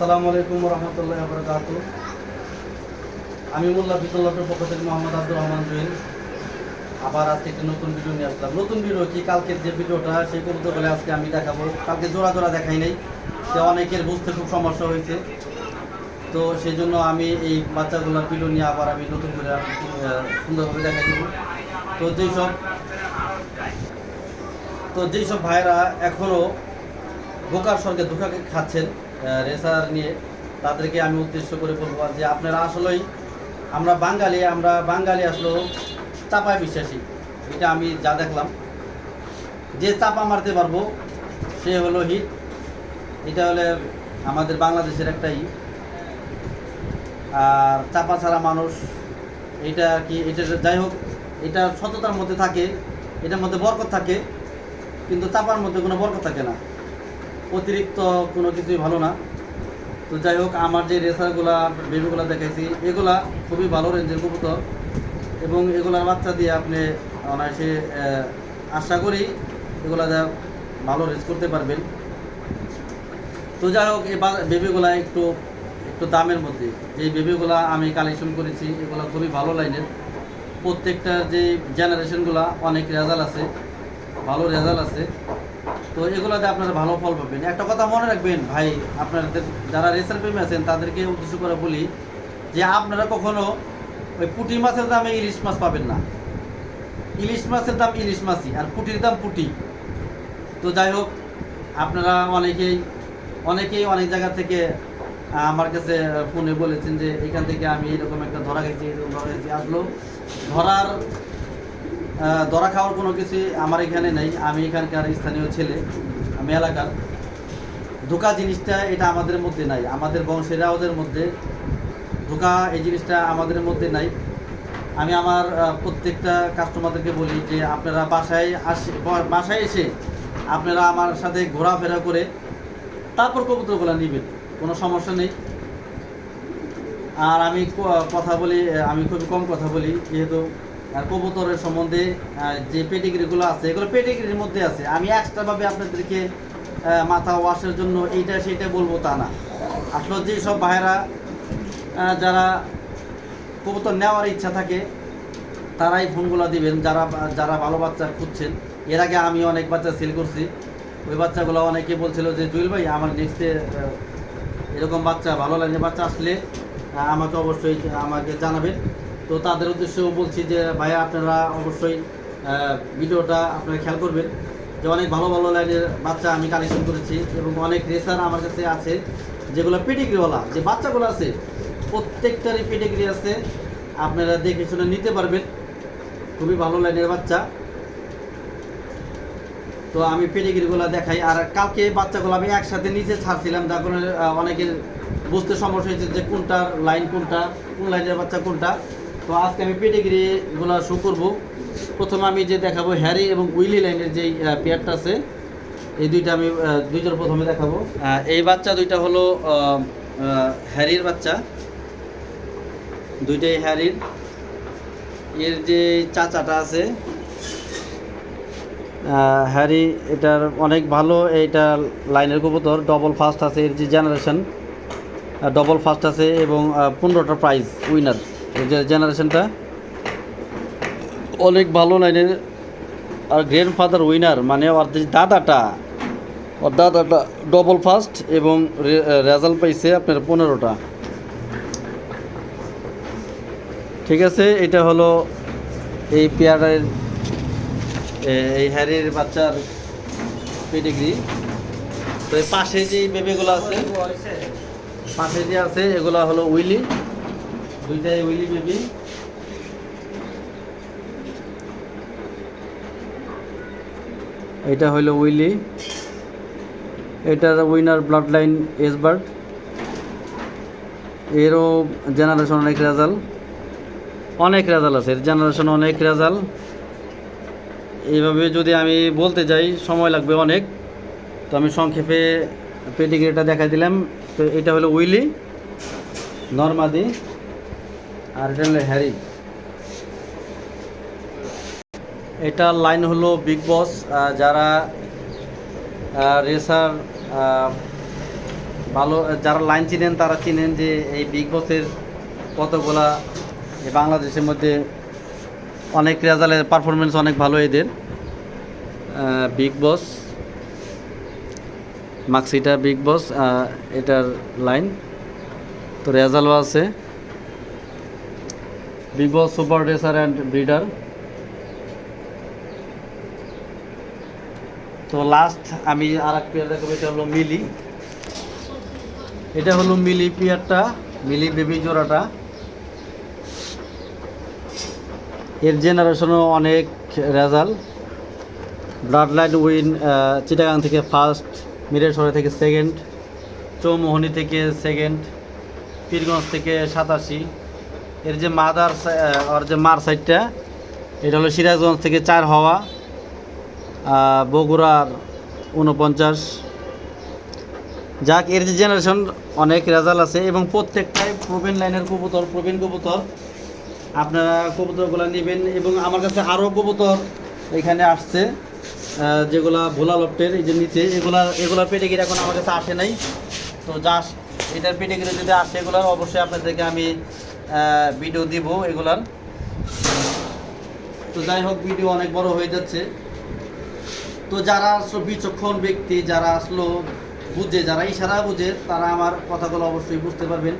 আসসালামু আলাইকুম রহমতুল্লাহ বরকাত আমি মোল্লা ফিতুল্লাহর পক্ষ থেকে মোহাম্মদ আব্দুর রহমান জুয়েল। আবার আজকে একটি নতুন ভিডিও নিয়ে আসলাম। নতুন ভিডিও কি? কালকের যে ভিডিওটা সেই বলে আজকে আমি দেখাবো। কালকে জোড়া জোড়া দেখাই নাই। সে অনেকের বুঝতে খুব সমস্যা হয়েছে। তো সেই জন্য আমি এই বাচ্চাগুলোর ভিডিও নিয়ে আবার আমি নতুন করে সুন্দরভাবে দেখাই দেবো। তো যেই সব তো যেই সব ভাইরা এখনও বোকার সঙ্গে ধোকাকে খাচ্ছেন রেসার নিয়ে। তাদেরকে আমি উদ্দেশ্য করে বলব যে আপনারা আসলেই, আমরা বাঙালি আমরা বাঙালি আসলেও চাপায় বিশ্বাসী। এটা আমি যা দেখলাম। যে চাপা মারতে পারব, সে হলো হিট। এটা হলে আমাদের বাংলাদেশের একটা ই। আর চাপা ছাড়া মানুষ, এটা কি, এটা যাই হোক, এটা সততার মধ্যে থাকে, এটার মধ্যে বরকত থাকে, কিন্তু চাপার মধ্যে কোনো বরকত থাকে না। অতিরিক্ত কোনো কিছুই ভালো না। তো যাই হোক, আমার যে রেসারগুলা বেবিগুলা দেখাইছি, এগুলা খুবই ভালো রেঞ্জের কবুতর। এবং এগুলার বাচ্চা দিয়ে আপনি অনায়াসে আশা করি এগুলা যা ভালো রেস করতে পারবেন। তো যাই হোক এই বেবিগুলা একটু একটু দামের মধ্যে। যে বেবিগুলা আমি কালেকশন করেছি, এগুলো খুবই ভালো লাইনের প্রত্যেকটা যে জেনারেশনগুলা অনেক রেজাল্ট আছে, ভালো রেজাল্ট আছে। তো এগুলোতে আপনারা ভালো ফল পাবেন। একটা কথা মনে রাখবেন, ভাই, আপনাদের যারা রেসার প্রেমী আছেন, তাদেরকে উদ্দেশ্য করে বলি যে আপনারা কখনো ওই পুঁটি মাছের দামে ইলিশ মাছ পাবেন না। ইলিশ মাছের দাম ইলিশ মাছই, আর পুঁটির দাম পুঁটি। তো যাই হোক, আপনারা অনেকেই অনেকেই অনেক জায়গা থেকে আমার কাছে ফোনে বলেছেন যে এখান থেকে আমি এরকম একটা ধরা গেছি এরকম ধরা গেছি আসলো, ধরার ধরা খাওয়ার কোনো কিছু আমার এখানে নেই। আমি এখানকার স্থানীয় ছেলে, আমি এলাকার। ধোকা জিনিসটা এটা আমাদের মধ্যে নাই। আমাদের বংশের ওদের মধ্যে ধোকা এই জিনিসটা আমাদের মধ্যে নাই। আমি আমার প্রত্যেকটা কাস্টমারদেরকে বলি যে, আপনারা বাসায় আসে বাসায় এসে আপনারা আমার সাথে ঘোরাফেরা করে তারপর কবুতরগুলো নেবেন। কোনো সমস্যা নেই। আর আমি কথা বলি আমি খুব কম কথা বলি, যেহেতু কবুতরের সম্বন্ধে যে পেটিগ্রিগুলো আছে, এগুলো পেটিগ্রির মধ্যে আছে। আমি এক্সট্রাভাবে আপনাদেরকে মাথা ওয়াশের জন্য এইটা, সেইটা বলব তা না। আসলে যে সব ভাইরা যারা কবুতর নেওয়ার ইচ্ছা থাকে, তারাই ফোনগুলো দিবেন। যারা যারা ভালো বাচ্চা খুঁজছেন, এর আগে আমি অনেক বাচ্চা সেল করছি। ওই বাচ্চাগুলো অনেকে বলছিল যে, জুয়েল ভাই, আমার নেক্সটে এরকম বাচ্চা, ভালো লাইনের বাচ্চা আসলে আমাকে অবশ্যই, আমাকে জানাবেন। তো তাদের উদ্দেশ্যেও বলছি যে, ভাইয়া, আপনারা অবশ্যই ভিডিওটা আপনারা খেয়াল করবেন যে অনেক ভালো ভালো লাইনের বাচ্চা আমি কালেকশন করেছি এবং অনেক রেসার আমার কাছে আছে যেগুলো পেটিগ্রিওয়ালা যে বাচ্চাগুলো আছে, প্রত্যেকটারই পেটিগ্রি আছে। আপনারা দেখে শুনে নিতে পারবেন। খুবই ভালো লাইনের বাচ্চা। তো আমি পেডিগ্রিগুলো দেখাই। আর কালকে বাচ্চাগুলো আমি একসাথে নিচে ছাড়ছিলাম কারণে অনেকের বুঝতে সমস্যা হয়েছে যে কোনটার লাইন কোনটা, কোন লাইনের বাচ্চা কোনটা। তো আজকে আমি পেডিগ্রিগুলো শো করব। প্রথমে আমি যে দেখাবো হ্যারি এবং উইলি লাইনের যেই পেয়ারটা আছে, এই দুইটা আমি দুইটার প্রথমে দেখাবো। এই বাচ্চা দুইটা হলো হ্যারির বাচ্চা। দুইটাই হ্যারির এর যে চাচাটা আছে হ্যারি এটার অনেক ভালো, এইটা লাইনের কবুতর ডবল ফার্স্ট আছে, এর যে জেনারেশন ডবল ফার্স্ট আছে এবং পনেরোটা প্রাইজ উইনার জেনারেশনটা? অনেক ভালো লাইনের, আর গ্র্যান্ড ফাদার উইনার মানে যে দাদাটা, ওর দাদাটা ডবল ফার্স্ট এবং রেজাল্ট পাইছে আপনার পনেরোটা। ঠিক আছে, এটা হলো এই পেয়ারের এই হ্যারির বাচ্চার পেডিগ্রি তো পাশে যে বেবিগুলো আছে, পাশে যে আছে, এগুলো হলো উইলি। দুইটাই উইলি বেবি এটা হলো উইলি এটার উইনার ব্লাড লাইন এসবার্ড এরও জেনারেশন অনেক রেজাল্ট অনেক রেজাল্ট আছে, এর জেনারেশন অনেক রেজাল্ট এইভাবে যদি আমি বলতে যাই, সময় লাগবে অনেক। তো আমি সংক্ষেপে পেডিগ্রিটা দেখাই দিলাম। তো এটা হলো উইলি নর্মাদি। আর এটা হলো হ্যারি। এটা লাইন হলো বিগ বস যারা রেসার ভালো, যারা লাইন চিনেন, তারা চিনেন যে এই বিগ বসের কতগুলা বাংলাদেশের মধ্যে অনেক রেজাল্টের পারফরমেন্স অনেক ভালো এদের। বিগ বস মাক্সিটা বিগ বস এটার লাইন তো রেজাল্টও আছে। Big boss super racer and breeder তো লাস্ট আমি আর এক পেয়ার দেখাবো, এটা হলো মিলি। এটা হলো মিলি পেয়ারটা মিলি বেবি জোড়াটা। এর জেনারেশনও অনেক result blood line win Chittagong থেকে ফার্স্ট মিরেশ্বরে থেকে সেকেন্ড চৌমোহনী থেকে সেকেন্ড পীরগঞ্জ থেকে সাতাশি। এর যে মাদার ওর যে মার সাইডটা, এটা হলো সিরাজগঞ্জ থেকে চার হওয়া বগুড়ার উনপঞ্চাশ যাক, এর যে জেনারেশন অনেক রেজাল্ট আছে এবং প্রত্যেকটাই প্রবীণ লাইনের কবুতর, প্রবীণ কবুতর। আপনারা কবুতরগুলো নেবেন এবং আমার কাছে আরও কবুতর এখানে আসছে যেগুলা ভোলা লফটের, এই যে নিচে, এগুলা এগুলার পেটেগিরি এখন আমার কাছে আসে নাই। তো জাস এটার পেটেগিরি যদি আসে এগুলার অবশ্যই আপনাদেরকে আমি ভিডিও দিব এগুলার। তো যাই হোক ভিডিও অনেক বড় হয়ে যাচ্ছে। তো যারা আসলো, বিচক্ষণ ব্যক্তি, যারা আসলো, বুঝে, যারা ইশারা বুঝে, তারা আমার কথাগুলো অবশ্যই বুঝতে পারবেন।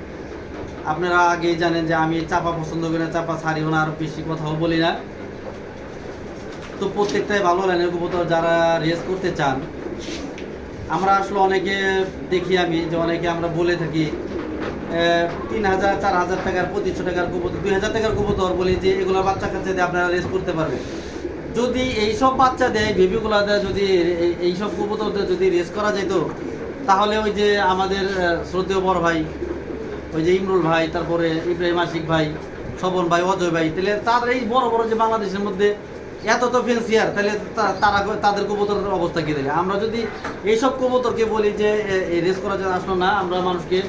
আপনারা আগেই জানেন যে আমি চাপা পছন্দ করি না, চাপা ছাড়িও না, আর বেশি কথাও বলি না। তো প্রত্যেকটাই ভালো লাইনের কবুতর যারা রেস করতে চান। আমরা আসলে অনেকে দেখি আমি, যে অনেকে আমরা বলে থাকি তিন হাজার, চার হাজার টাকার পঁচিশশো টাকার কবুতর, দুই হাজার টাকার কবুতর বলি যে এগুলো বাচ্চা দিয়ে আপনারা রেস করতে পারবেন। যদি এইসব বাচ্চা দেয় বেবিগুলা দেয়, যদি এই- এইসব কবুতর যদি রেস করা যেত, তাহলে ওই যে আমাদের শ্রদ্ধেয় বড় ভাই, ওই যে ইমরুল ভাই, তারপরে ইব্রাহিম আশিক ভাই স্বপন ভাই, অজয় ভাই, তাহলে তাদের এই বড় বড় যে বাংলাদেশের মধ্যে এত তো ফেন্সিয়ার তাহলে তারা তাদের কবুতরের অবস্থা কী দিলে আমরা যদি এইসব কবুতরকে বলি যে রেস করা যায় আসলো না, আমরা মানুষকে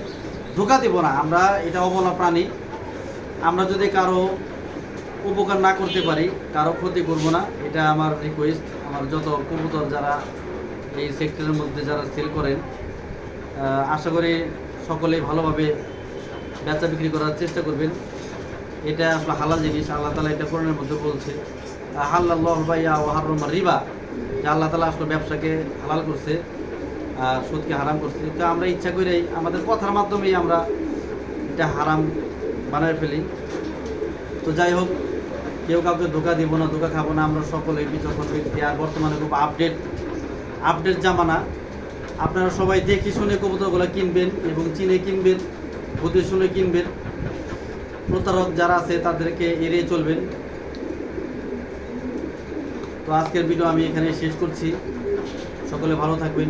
ধোকা দিব না, আমরা এটা অবলা প্রাণী। আমরা যদি কারও উপকার না করতে পারি, কারও ক্ষতি করব না, এটা আমার রিকোয়েস্ট আমার যত কবুতর যারা এই সেক্টরের মধ্যে যারা সেল করেন আশা করি সকলেই ভালোভাবে বেচা বিক্রি করার চেষ্টা করবেন। এটা আসলে হালাল জিনিস, আল্লাহ তালা এটা কোরআনের মধ্যে বলছে হাল্লাহ ভাইয়া ও হারুমা রিবা। যে আল্লাহ তালা আসলে ব্যবসাকে হালাল করছে। সুদকে হারাম করছি। তো আমরা ইচ্ছা করেই আমাদের কথার মাধ্যমেই আমরা এটা হারাম বানায় ফেলি। তো যাই হোক, কেউ কাউকে ধোকা দিব না, ধোকা খাব না, আমরা সকলে বিচক্ষণ ব্যক্তি আর বর্তমানে খুব আপডেট আপডেট জামানা। আপনারা সবাই দেখে শুনে কবুতরগুলো কিনবেন এবং চিনে কিনবেন, বুঝে শুনে কিনবেন। প্রতারক যারা আছে, তাদেরকে এড়িয়ে চলবেন। তো আজকের ভিডিও আমি এখানে শেষ করছি। সকলে ভালো থাকবেন।